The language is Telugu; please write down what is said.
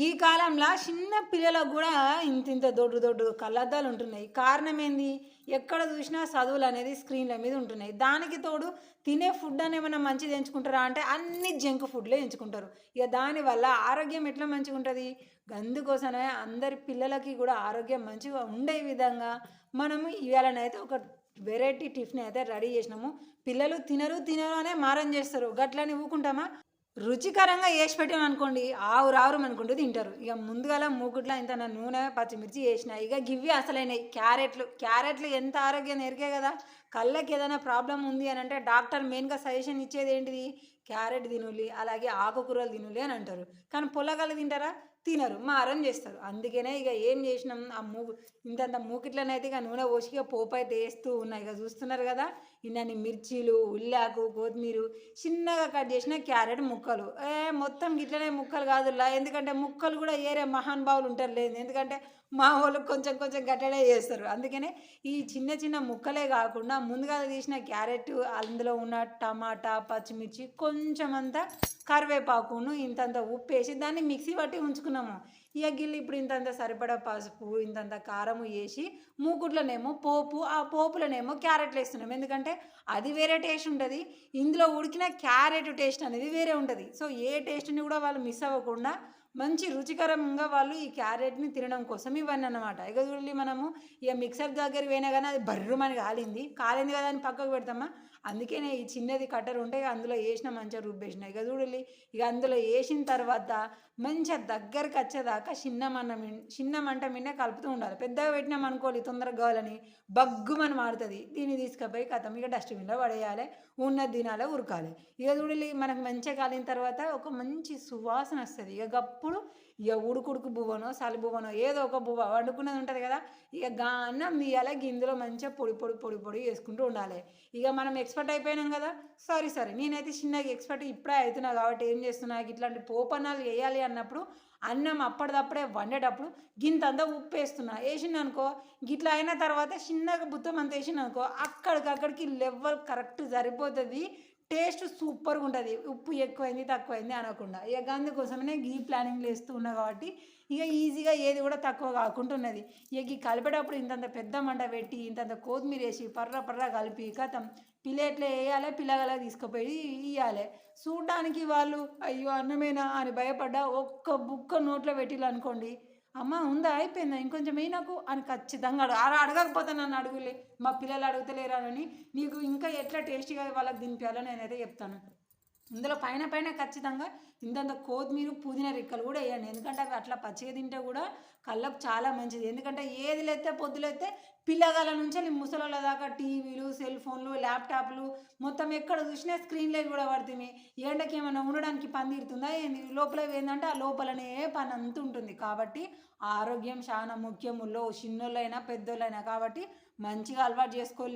ఈ కాలంలో చిన్న పిల్లలకు కూడా ఇంత ఇంత దొడ్డు దొడ్డు కళ్ళద్దాలు ఉంటున్నాయి. కారణం ఏంది? ఎక్కడ చూసినా చదువులు అనేది స్క్రీన్ల మీద ఉంటున్నాయి. దానికి తోడు తినే ఫుడ్ అని ఏమైనా మంచిది ఎంచుకుంటారా అంటే అన్ని జంక్ ఫుడ్లే ఎంచుకుంటారు. ఇక దానివల్ల ఆరోగ్యం ఎట్లా మంచిగా ఉంటుంది? అందుకోసమే అందరి పిల్లలకి కూడా ఆరోగ్యం మంచిగా ఉండే విధంగా మనము ఇవాళనైతే ఒక వెరైటీ టిఫిన్ అయితే రెడీ చేసినాము. పిల్లలు తినరు తినరు అనే మారం చేస్తారు. గట్లని ఊకుంటామా? రుచికరంగా వేసి పెట్టాను అనుకోండి ఆవు రావురు అనుకుంటూ తింటారు. ఇక ముందుగాల మూకుట్లో ఇంత నూనె పచ్చిమిర్చి వేసిన ఇక గివ్వి అసలైనవి క్యారెట్లు క్యారెట్లు ఎంత ఆరోగ్యం ఎరికే కదా. కళ్ళకి ఏదైనా ప్రాబ్లం ఉంది అని అంటే డాక్టర్ మెయిన్గా సజెషన్ ఇచ్చేది ఏంటిది? క్యారెట్ తినులి అలాగే ఆకుకూరలు తినులి అని అంటారు. కానీ పొలగాలు తింటారా? తినరు మారం చేస్తారు. అందుకనే ఇక ఏం చేసినాం? ఆ మూ ఇంతంత మూకిట్లనైతే ఇక నూనె పోసి ఇక పోపు అయితే వేస్తూ ఉన్నాయి ఇక చూస్తున్నారు కదా ఇన్నన్ని మిర్చీలు ఉల్లాకు కొత్తిమీర చిన్నగా కట్ చేసిన క్యారెట్ ముక్కలు. ఏ మొత్తం ఇట్లనే ముక్కలు కాదులా ఎందుకంటే ముక్కలు కూడా ఏరే మహానుభావులు ఉంటారు లేదు. ఎందుకంటే మా వాళ్ళు కొంచెం కొంచెం గట్టడే చేస్తారు. అందుకనే ఈ చిన్న చిన్న ముక్కలే కాకుండా ముందుగా తీసిన క్యారెట్ అందులో ఉన్న టమాటా పచ్చిమిర్చి కొంచెం అంతా కరివేపాకును ఇంతంత ఉప్పు వేసి దాన్ని మిక్సీ పట్టి ఉంచుకున్నాము. ఇక గిల్లి ఇప్పుడు ఇంతంత సరిపడా పసుపు ఇంతంత కారము వేసి మూకుట్లోనేమో పోపు ఆ పోపులోనేమో క్యారెట్లు వేస్తున్నాం ఎందుకంటే అది వేరే టేస్ట్ ఉంటుంది. ఇందులో ఉడికిన క్యారెట్ టేస్ట్ అనేది వేరే ఉంటుంది. సో ఏ టేస్ట్ని కూడా వాళ్ళు మిస్ అవ్వకుండా మంచి రుచికరంగా వాళ్ళు ఈ క్యారెట్ని తినడం కోసం ఇవన్నీ అనమాట ఇక చూడండి మనము ఇక మిక్సర్ దగ్గర పోయినా కానీ అది బర్రుమని కాలింది. కాలింది కదా అని పక్కకు పెడతామా? అందుకనే ఈ చిన్నది కట్టర్ ఉంటే అందులో వేసిన మంచిగా రుబ్బేసిన. ఇక చూడండి ఇక అందులో వేసిన తర్వాత మంచిగా దగ్గరికి వచ్చేదాకా చిన్న మన చిన్న మంట మిన్నే కలుపుతూ ఉండాలి. పెద్దగా పెట్టినాం అనుకోవాలి తొందరగా కావాలని బగ్గుమని మారుతుంది దీన్ని తీసుకుపోయి కథం ఇక డస్ట్బిన్లో పడేయాలి. ఉన్న దినాలే ఉరకాలి. ఇక చూడాలి మనకు మంచిగా కాలిన తర్వాత ఒక మంచి సువాసన వస్తుంది. ఇక గప్పుడు ఇక ఉడుకుడుకు బువ్వనో సలి బువ్వనో ఏదో ఒక బువ్వ వండుకున్నది ఉంటుంది కదా ఇక గా అన్నం తీయాలి మంచిగా పొడి పొడి పొడి పొడి వేసుకుంటూ ఉండాలి. ఇక మనం ఎక్స్పర్ట్ అయిపోయినాం కదా సారీ సారీ నేనైతే చిన్నగా ఎక్స్పర్ట్ ఇప్పుడే అవుతున్నా కాబట్టి ఏం చేస్తున్నా ఇట్లాంటి పోపన్నాలు వేయాలి అన్నప్పుడు అన్నం అప్పటిదప్పుడే వండేటప్పుడు గింత అంతా ఉప్పు వేస్తున్నా. వేసింది అనుకో గిట్లా అయిన తర్వాత చిన్నగా బుత్తం అంత వేసింది అనుకో అక్కడికక్కడికి లెవెల్ కరెక్ట్ సరిపోతుంది. టేస్ట్ సూపర్గా ఉంటుంది. ఉప్పు ఎక్కువైంది తక్కువైంది అనకుండా. ఇక అందుకోసమనే ఈ ప్లానింగ్ వేస్తూ ఉన్నా కాబట్టి ఇక ఈజీగా ఏది కూడా తక్కువ కాకుండా ఉన్నది. ఇక ఈ కలిపేటప్పుడు ఇంతంత పెద్ద మంట పెట్టి ఇంతంత కొత్తిమీర వేసి పర్ర పర్ర కలిపి కథం ప్లేట్లో వేయాలి పిల్లగల తీసుకుపోయి ఇవ్వాలి చూడడానికి వాళ్ళు అయ్యో అన్నమేనా? అని భయపడ్డా ఒక్క బుక్క నోట్లో పెట్టిల్లు అనుకోండి. అమ్మ ఉందా? అయిపోయిందా? ఇంకొంచెం ఏ నాకు అని ఖచ్చితంగా అడుగు. అలా అడగకపోతే నన్ను అడుగులే. మా పిల్లలు అడుగుతలేరా అని నీకు ఇంకా ఎట్లా టేస్టీగా వాళ్ళకి దింపాలో నేనైతే చెప్తాను. ఇందులో పైన పైన ఖచ్చితంగా ఇంతంత కొత్తిమీర పుదీనా రెక్కలు కూడా వేయండి. ఎందుకంటే అవి అట్లా పచ్చిగా తింటే కూడా కళ్ళకు చాలా మంచిది. ఎందుకంటే ఏది లేతే పొద్దులైతే పిల్లగాల నుంచి వెళ్ళి ముసలోళ్ళ దాకా టీవీలు సెల్ ఫోన్లు ల్యాప్టాప్లు మొత్తం ఎక్కడ చూసినా స్క్రీన్ కూడా పడుతుంది. ఎండకి ఏమైనా ఉండడానికి పని తీరుతుందా ఏంది? లోపల ఏంటంటే ఆ లోపలనే పని అంత ఉంటుంది. కాబట్టి ఆరోగ్యం చాలా ముఖ్యములో చిన్నోళ్ళైనా పెద్దోళ్ళైనా కాబట్టి మంచిగా అలవాటు చేసుకోవాలి.